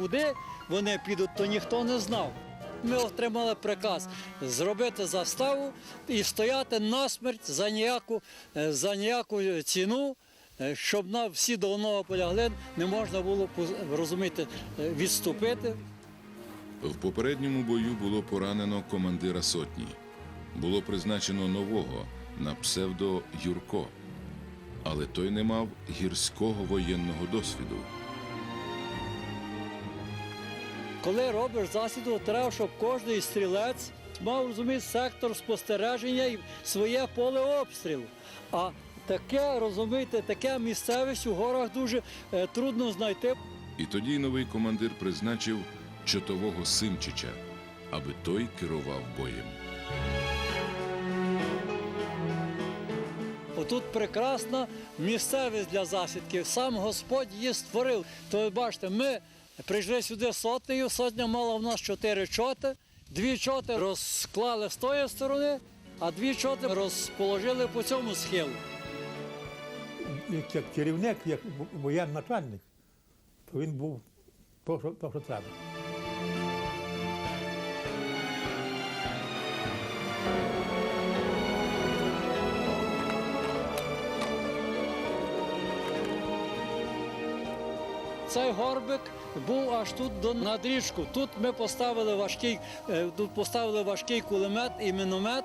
куди вони підуть, то ніхто не знав. Ми отримали приказ зробити заставу і стояти насмерть за ніяку, е, за ніяку ціну, е, щоб на всі до одного полягли, не можна було розуміти, е, відступити. В попередньому бою було поранено командира сотні. Було призначено нового на псевдо Юрко, але той не мав гірського воєнного досвіду. Коли робиш засіду, треба, щоб кожен стрілець мав розуміти сектор спостереження і своє поле обстрілу. А таке, розумієте, таке місцевість у горах дуже е, трудно знайти. І тоді новий командир призначив чотового Симчича, аби той керував боєм. Отут прекрасна місцевість для засідки. Сам Господь її створив. То ви бачите, ми прийшли сюди сотнею, сотня мала в нас чотири чоти. Дві чоти розклали з тої сторони, а дві чоти розположили по цьому схилу. як, керівник, як воєнний начальник, то він був то, що, то, що треба. Цей горбик був аж тут до над річку. Тут ми поставили важкий, е, тут поставили важкий кулемет і міномет.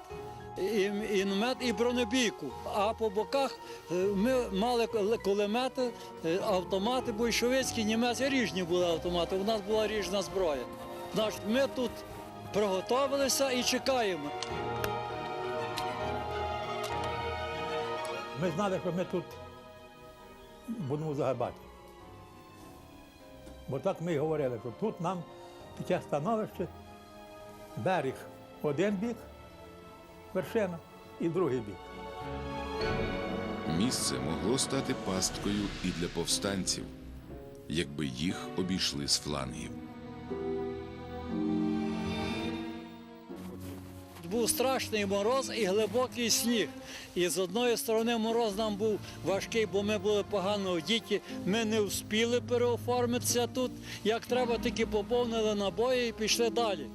І, і намет, і бронебійку. А по боках е, ми мали кулемети, е, автомати бойшовицькі, німецькі ріжні були автомати. У нас була ріжна зброя. Значить, ми тут приготувалися і чекаємо. Ми знали, що ми тут будемо загибати. Бо так ми й говорили, що тут нам таке становище, берег один бік, вершина і другий бік. Місце могло стати пасткою і для повстанців, якби їх обійшли з флангів. Був страшний мороз і глибокий сніг. І з одної сторони мороз нам був важкий, бо ми були погано одіті. Ми не встигли переоформитися тут. Як треба, тільки поповнили набої і пішли далі.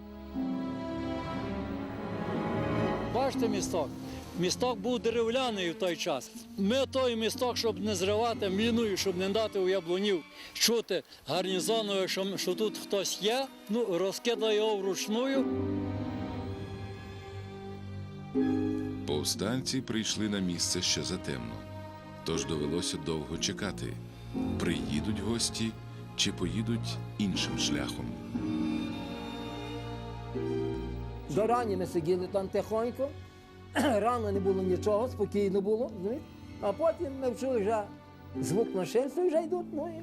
Бачите місток? Місток був дерев'яний в той час. Ми той місток, щоб не зривати міною, щоб не дати у яблунів чути гарнізонове, що, що тут хтось є, ну розкидали його вручную. Повстанці прийшли на місце ще затемно, тож довелося довго чекати, приїдуть гості чи поїдуть іншим шляхом. До рані ми сиділи там тихонько, рано не було нічого, спокійно було. А потім ми вчули вже звук машинства і вже йдуть. Ну, і...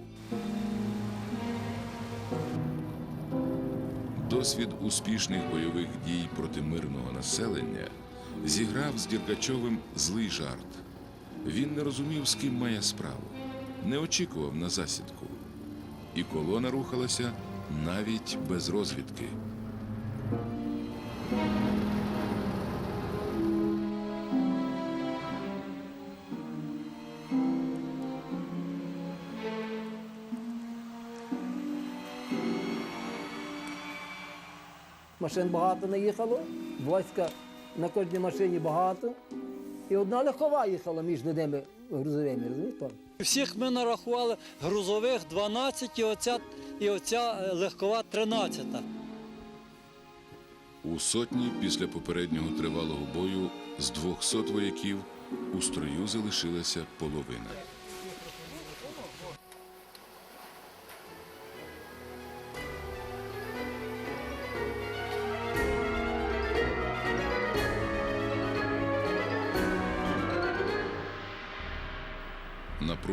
Досвід успішних бойових дій проти мирного населення зіграв з Діргачовим злий жарт. Він не розумів, з ким має справу, не очікував на засідку. І колона рухалася навіть без розвідки. Машин багато не їхало, війська на кожній машині багато. І одна легкова їхала між ними грузовими, розумієте? Всіх ми нарахували грузових 12 і оця, і оця е, легкова 13. У сотні після попереднього тривалого бою з 200 вояків у строю залишилася половина.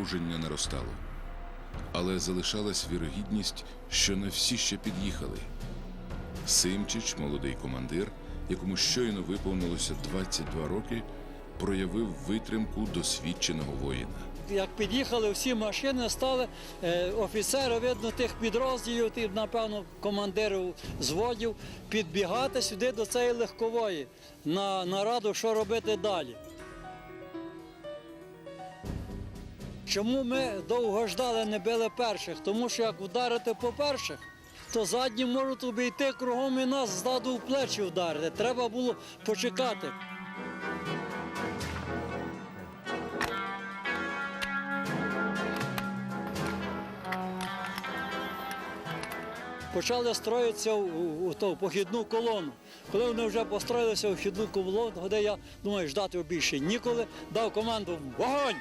Напруження наростало, але залишалась вірогідність, що не всі ще під'їхали. Симчич, молодий командир, якому щойно виповнилося 22 роки, проявив витримку досвідченого воїна. Як під'їхали всі машини, стали е, офіцери, видно, тих підрозділів, тих, напевно, командирів зводів, підбігати сюди до цієї легкової на нараду, що робити далі. Чому ми довго ждали, не били перших? Тому що як ударити по перших, то задні можуть обійти кругом і нас ззаду в плечі вдарити. Треба було почекати. Почали строїтися у ту похідну колону. Коли вони вже построїлися у вхідну колону, тоді я думаю, ждати більше ніколи, дав команду вогонь!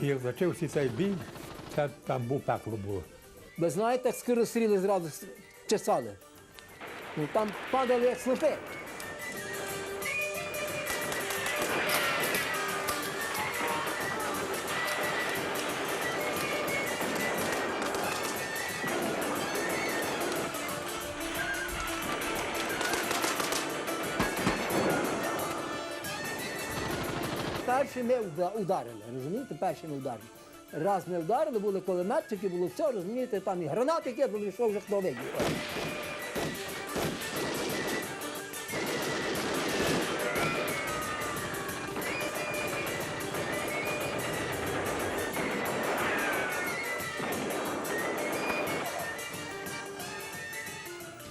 І почався цей бій, та там був пекло було. Ви знаєте, як скоростріли зразу чесали? Ну там падали як слепи. Перші ми ударили, розумієте? Перші ми ударили. Раз ми вдарили, були кулеметчики, було все, розумієте, там і гранати кидали, що вже хто видів.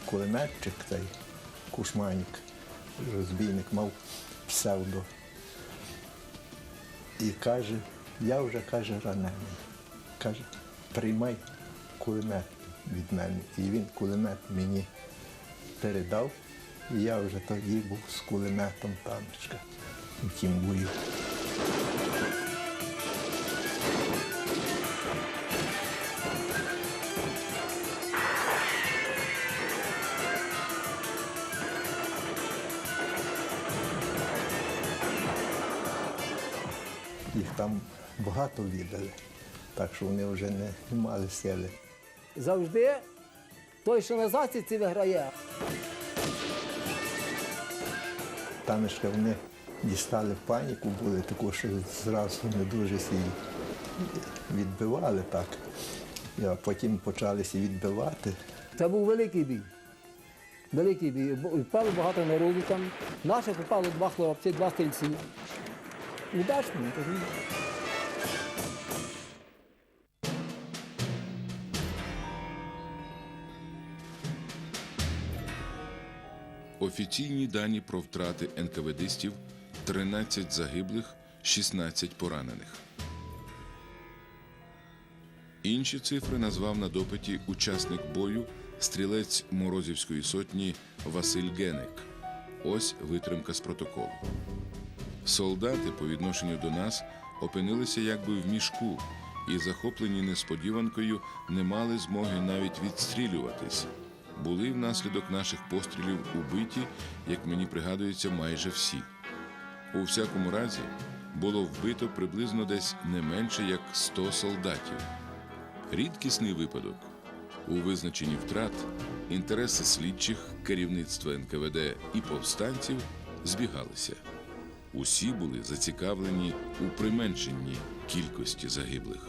кулеметчик, цей кушманік, розбійник мав псевдо. І каже, я вже каже ранений. Каже, приймай кулемет від мене. І він кулемет мені передав. І я вже тоді був з кулеметом таночка в тім бою. Їх там багато віддали, так що вони вже не мали сили. Завжди той, що на засідці виграє. Таночка вони дістали паніку, були таку, що зразу не дуже сі відбивали так. А потім почалися відбивати. Це був великий бій. Великий бій. Впало багато народу там. Наше попало два хлопці, два стрільці. Удачно. кажу. Офіційні дані про втрати НКВДистів 13 загиблих, 16 поранених. Інші цифри назвав на допиті учасник бою стрілець Морозівської сотні Василь Геник. Ось витримка з протоколу. Солдати по відношенню до нас опинилися якби в мішку і, захоплені несподіванкою, не мали змоги навіть відстрілюватись. Були внаслідок наших пострілів убиті, як мені пригадується, майже всі. У всякому разі, було вбито приблизно десь не менше як 100 солдатів. Рідкісний випадок. У визначенні втрат інтереси слідчих, керівництва НКВД і повстанців збігалися. Усі були зацікавлені у применшенні кількості загиблих.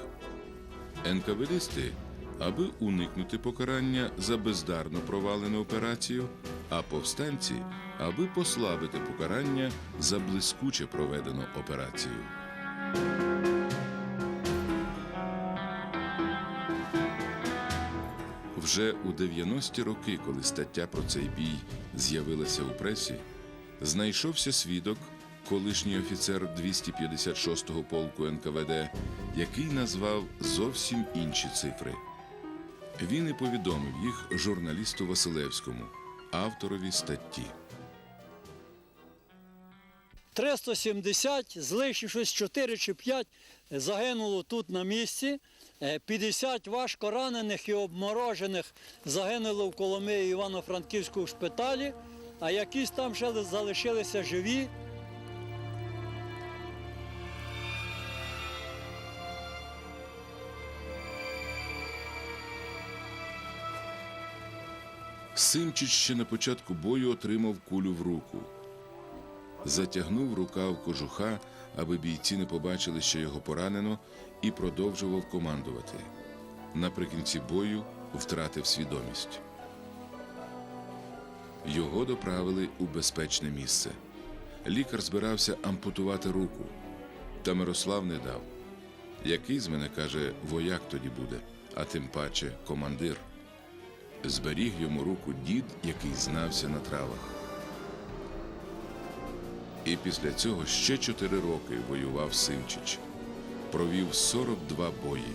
НКВДисти, аби уникнути покарання за бездарно провалену операцію, а повстанці, аби послабити покарання за блискуче проведену операцію. Вже у 90-ті роки, коли стаття про цей бій з'явилася у пресі, знайшовся свідок, колишній офіцер 256-го полку НКВД, який назвав зовсім інші цифри. Він і повідомив їх журналісту Василевському, авторові статті. 370, залишившись 4 чи 5, загинуло тут на місці. Е, 50 важко ранених і обморожених загинуло в Коломиї Івано-Франківському шпиталі, а якісь там ще залишилися живі. Симчич ще на початку бою отримав кулю в руку. Затягнув рукав кожуха, аби бійці не побачили, що його поранено, і продовжував командувати. Наприкінці бою втратив свідомість. Його доправили у безпечне місце. Лікар збирався ампутувати руку. Та Мирослав не дав. Який з мене, каже, вояк тоді буде, а тим паче командир. Зберіг йому руку дід, який знався на травах. І після цього ще чотири роки воював Симчич. Провів 42 бої.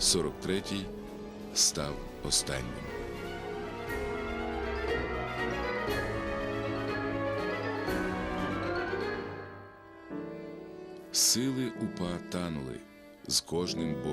43-й став останнім. Сили упа танули з кожним боєм.